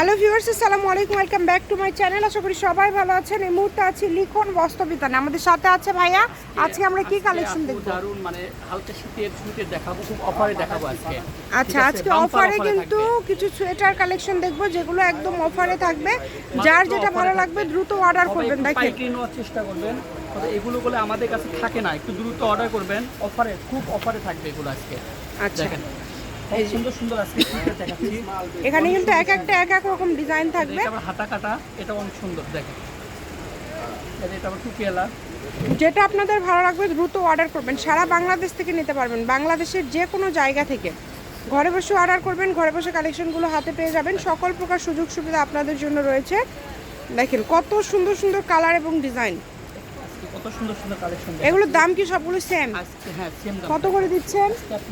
Hello viewers আসসালামু আলাইকুম welcome back to my channel আশা করি সবাই ভালো আছেন। এই মুহূর্তে আছি লিখন বস্ত্রবিতানে। আমাদের সাথে আছে ভাইয়া। আজকে আমরা কি কালেকশন দেখব? দারুণ মানে হালকা শীতের সুইটের দেখাবো খুব অফারে দেখাবো আজকে। আচ্ছা আজকে অফারে কিন্তু কিছু সোয়েটার কালেকশন দেখব যেগুলো একদম অফারে থাকবে। যার যেটা ভালো লাগবে দ্রুত অর্ডার করবেন দেখেন। পাইকারি নেওয়ার চেষ্টা করবেন। তবে এগুলো বলে আমাদের কাছে থাকে না। একটু দ্রুত অর্ডার করবেন। অফারে খুব অফারে থাকবে এগুলো আজকে। আচ্ছা। সুন্দর সুন্দর আজকে দেখাচ্ছি। এখানে কিন্তু এক একটা এক এক রকম ডিজাইন থাকবে। আবার হাতা কাটা এটা অনেক সুন্দর দেখেন। এটা আবার টুপিয়ালা যেটা আপনাদের ভালো লাগবে দ্রুত অর্ডার করবেন। সারা বাংলাদেশ থেকে নিতে পারবেন। বাংলাদেশের যে কোনো জায়গা থেকে। ঘরে বসে অর্ডার করবেন ঘরে বসে কালেকশনগুলো হাতে পেয়ে যাবেন। সকল প্রকার সুযোগ সুবিধা আপনাদের জন্য রয়েছে। দেখেন কত সুন্দর সুন্দর কালার এবং ডিজাইন কত সুন্দর সুন্দর কালেকশন এগুলোর দাম কি সবগুলো সেম আজকে হ্যাঁ সেম দাম। কত করে দিচ্ছেন?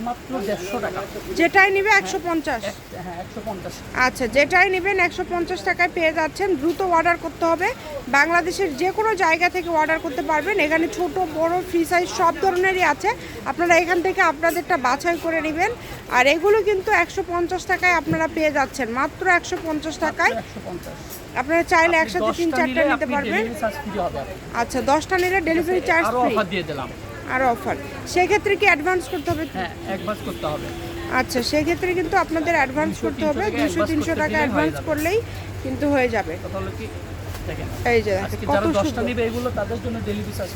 মাত্র দেড়শো টাকা। যেটাই নিবে একশো পঞ্চাশ। হ্যাঁ একশো পঞ্চাশ। আচ্ছা যেটাই নেবেন একশো পঞ্চাশ টাকায় পেয়ে যাচ্ছেন। দ্রুত অর্ডার করতে হবে। বাংলাদেশের যে কোনো জায়গা থেকে অর্ডার করতে পারবেন। এখানে ছোট বড় ফ্রি সাইজ সব ধরনেরই আছে। আপনারা এখান থেকে আপনাদেরটা বাছাই করে নেবেন। আর এগুলো কিন্তু একশো পঞ্চাশ টাকায় আপনারা পেয়ে যাচ্ছেন। মাত্র একশো পঞ্চাশ টাকায়। একশো পঞ্চাশ। আপনারা চাইলে একসাথে তিন চারটা নিতে পারবেন। আচ্ছা দশটা নিলে ডেলিভারি চার্জ আরও অফার দিয়ে দিলাম। আর অফার সেক্ষেত্রে কি অ্যাডভান্স করতে হবে? হ্যাঁ অ্যাডভান্স করতে হবে। আচ্ছা সেক্ষেত্রে কিন্তু আপনাদের অ্যাডভান্স করতে হবে। 300 টাকা দুশো তিনশো টাকা অ্যাডভান্স করলেই কিন্তু হয়ে যাবে। তাহলে কি দেখেন এই যে কত দশটা নিবে এগুলো তাদের জন্য ডেলিভারি চার্জ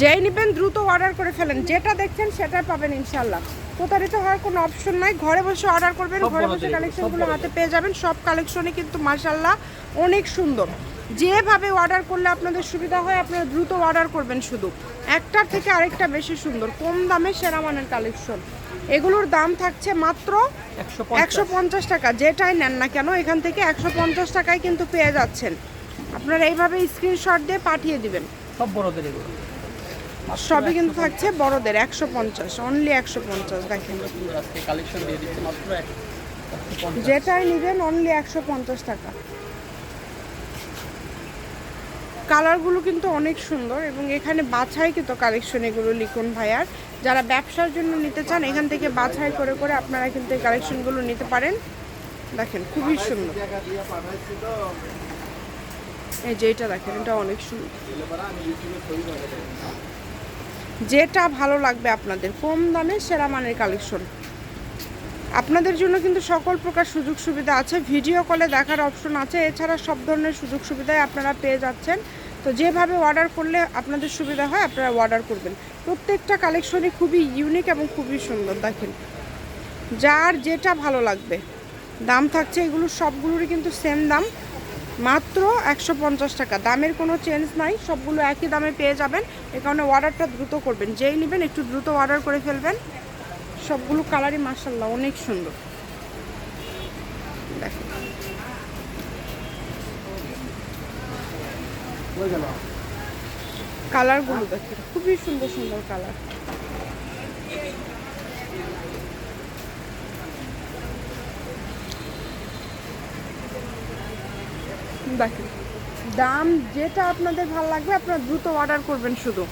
যেই নেবেন দ্রুত অর্ডার করে ফেলেন। যেটা দেখছেন সেটা পাবেন ইনশাল্লাহ প্রতারিত হওয়ার কোনো অপশন নাই। ঘরে বসে অর্ডার করবেন ঘরে বসে কালেকশনগুলো হাতে পেয়ে যাবেন। সব কালেকশনই কিন্তু মার্শাল্লাহ অনেক সুন্দর। যেভাবে অর্ডার করলে আপনাদের সুবিধা হয় আপনারা দ্রুত অর্ডার করবেন শুধু। একটার থেকে আরেকটা বেশি সুন্দর। কম দামে সেরা মানের কালেকশন এগুলোর দাম থাকছে মাত্র একশো একশো পঞ্চাশ টাকা। যেটাই নেন না কেন এখান থেকে একশো পঞ্চাশ টাকায় কিন্তু পেয়ে যাচ্ছেন। আপনারা এইভাবে স্ক্রিনশট দিয়ে পাঠিয়ে দিবেন। সব বড়দের এগুলো। সবই কিন্তু থাকছে বড়দের, একশো পঞ্চাশ অনলি একশো পঞ্চাশ, দেখেন। যেটাই নেবেন অনলি একশো পঞ্চাশ টাকা। কালারগুলো কিন্তু অনেক সুন্দর এবং এখানে বাছাই কিন্তু কালেকশন এগুলো লিখুন ভাইয়ার। যারা ব্যবসার জন্য নিতে চান, এখান থেকে বাছাই করে করে আপনারা কিন্তু এই কালেকশনগুলো নিতে পারেন। দেখেন, খুবই সুন্দর। এই যে এটা দেখেন, এটা অনেক সুন্দর। যেটা ভালো লাগবে আপনাদের, কম দামে সেরা মানের কালেকশন আপনাদের জন্য কিন্তু সকল প্রকার সুযোগ সুবিধা আছে। ভিডিও কলে দেখার অপশন আছে। এছাড়া সব ধরনের সুযোগ সুবিধাই আপনারা পেয়ে যাচ্ছেন। তো যেভাবে অর্ডার করলে আপনাদের সুবিধা হয়, আপনারা অর্ডার করবেন। প্রত্যেকটা কালেকশনই খুবই ইউনিক এবং খুবই সুন্দর, দেখেন। যার যেটা ভালো লাগবে, দাম থাকছে এগুলো সবগুলোরই কিন্তু সেম দাম। মাত্র একশো পঞ্চাশ টাকা। দামের কোনো চেঞ্জ নাই, সবগুলো একই দামে পেয়ে যাবেন। এ কারণে অর্ডারটা দ্রুত করবেন। যেই নেবেন, একটু দ্রুত অর্ডার করে ফেলবেন। সবগুলো কালারই মার্শাল্লাহ অনেক সুন্দর। কালারগুলো দেখেন। খুবই সুন্দর সুন্দর কালার দেখেন দাম যেটা আপনাদের ভালো লাগবে আপনারা দ্রুত অর্ডার করবেন শুধু।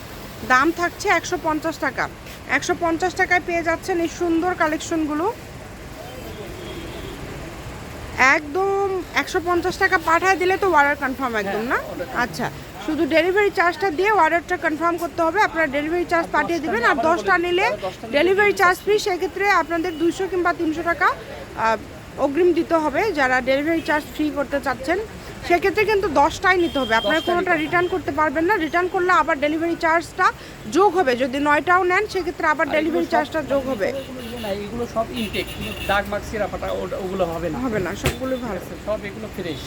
দাম থাকছে একশো পঞ্চাশ টাকা। একশো পঞ্চাশ টাকায় পেয়ে যাচ্ছেন এই সুন্দর কালেকশনগুলো। একদম একশো পঞ্চাশ টাকা পাঠায় দিলে তো অর্ডার কনফার্ম একদম না? আচ্ছা শুধু ডেলিভারি চার্জটা দিয়ে অর্ডারটা কনফার্ম করতে হবে। আপনারা ডেলিভারি চার্জ পাঠিয়ে দেবেন আর দশটা নিলে ডেলিভারি চার্জ ফ্রি সেক্ষেত্রে আপনাদের দুইশো কিংবা তিনশো টাকা অগ্রিম দিতে হবে। যারা ডেলিভারি চার্জ ফ্রি করতে চাচ্ছেন সেক্ষেত্রে কিন্তু দশটাই নিতে হবে। আপনারা কোনোটা রিটার্ন করতে পারবেন না। রিটার্ন করলে আবার ডেলিভারি চার্জটা যোগ হবে। যদি নয়টাও নেন সেক্ষেত্রে আবার ডেলিভারি চার্জটা যোগ হবে। এগুলো সব ইনটেক দাগ মার্ক সিরা ওগুলো হবে না। হবে না সবগুলো ভালো। সব এগুলো ফ্রেশ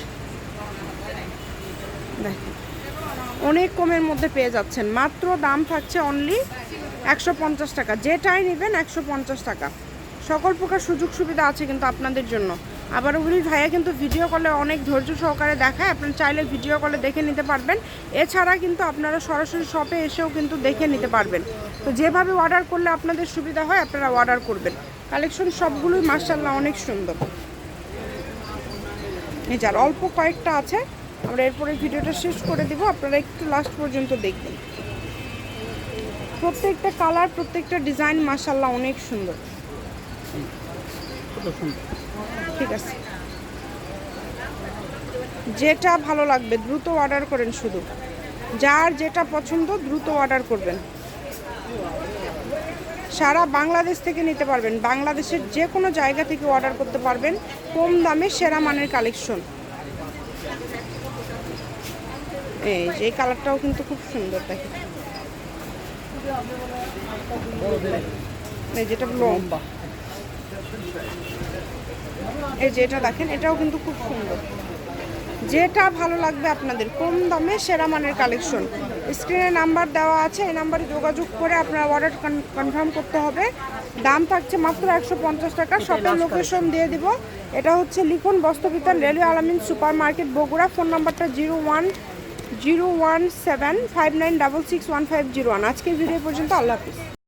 দেখেন অনেক কমের মধ্যে পেয়ে যাচ্ছেন। মাত্র দাম থাকছে অনলি একশো পঞ্চাশ টাকা। যেটাই নেবেন একশো পঞ্চাশ টাকা। সকল প্রকার সুযোগ সুবিধা আছে কিন্তু আপনাদের জন্য। আবার বলি ভাইয়া কিন্তু ভিডিও কলে অনেক ধৈর্য সহকারে দেখায়। আপনারা চাইলে ভিডিও কলে দেখে নিতে পারবেন। এছাড়া কিন্তু আপনারা সরাসরি শপে এসেও কিন্তু দেখে নিতে পারবেন। তো যেভাবে অর্ডার করলে আপনাদের সুবিধা হয়, আপনারা অর্ডার করবেন। কালেকশন সবগুলোই মার্শাল্লাহ অনেক সুন্দর। এই যার অল্প কয়েকটা আছে। আমরা এরপরে ভিডিওটা শেষ করে দিব। আপনারা একটু লাস্ট পর্যন্ত দেখবেন। প্রত্যেকটা কালার প্রত্যেকটা ডিজাইন মার্শাল্লাহ অনেক সুন্দর। ঠিক আছে। যেটা ভালো লাগবে, দ্রুত অর্ডার করেন শুধু। যার যেটা পছন্দ, দ্রুত অর্ডার করবেন। সারা বাংলাদেশ থেকে নিতে পারবেন। বাংলাদেশের যে কোনো জায়গা থেকে অর্ডার করতে পারবেন। কম দামে সেরা মানের কালেকশন এই যে কালারটাও কিন্তু খুব সুন্দর দেখে যেটা লম্বা। এই যে এটা দেখেন, এটাও কিন্তু খুব সুন্দর। যেটা ভালো লাগবে আপনাদের, কম দামে সেরা মানের কালেকশন। স্ক্রিনে নাম্বার দেওয়া আছে, এই নাম্বারে যোগাযোগ করে আপনার অর্ডার কনফার্ম করতে হবে। দাম থাকছে মাত্র একশো পঞ্চাশ টাকা, শপের লোকেশন দিয়ে দিব। এটা হচ্ছে লিখুন Bastrabitan railway Alamin super market Bogura, phone নাম্বারটা zero one zero one seven, five nine double six one five zero one. আজকের ভিডিও পর্যন্ত আল্লাহ হাফিজ।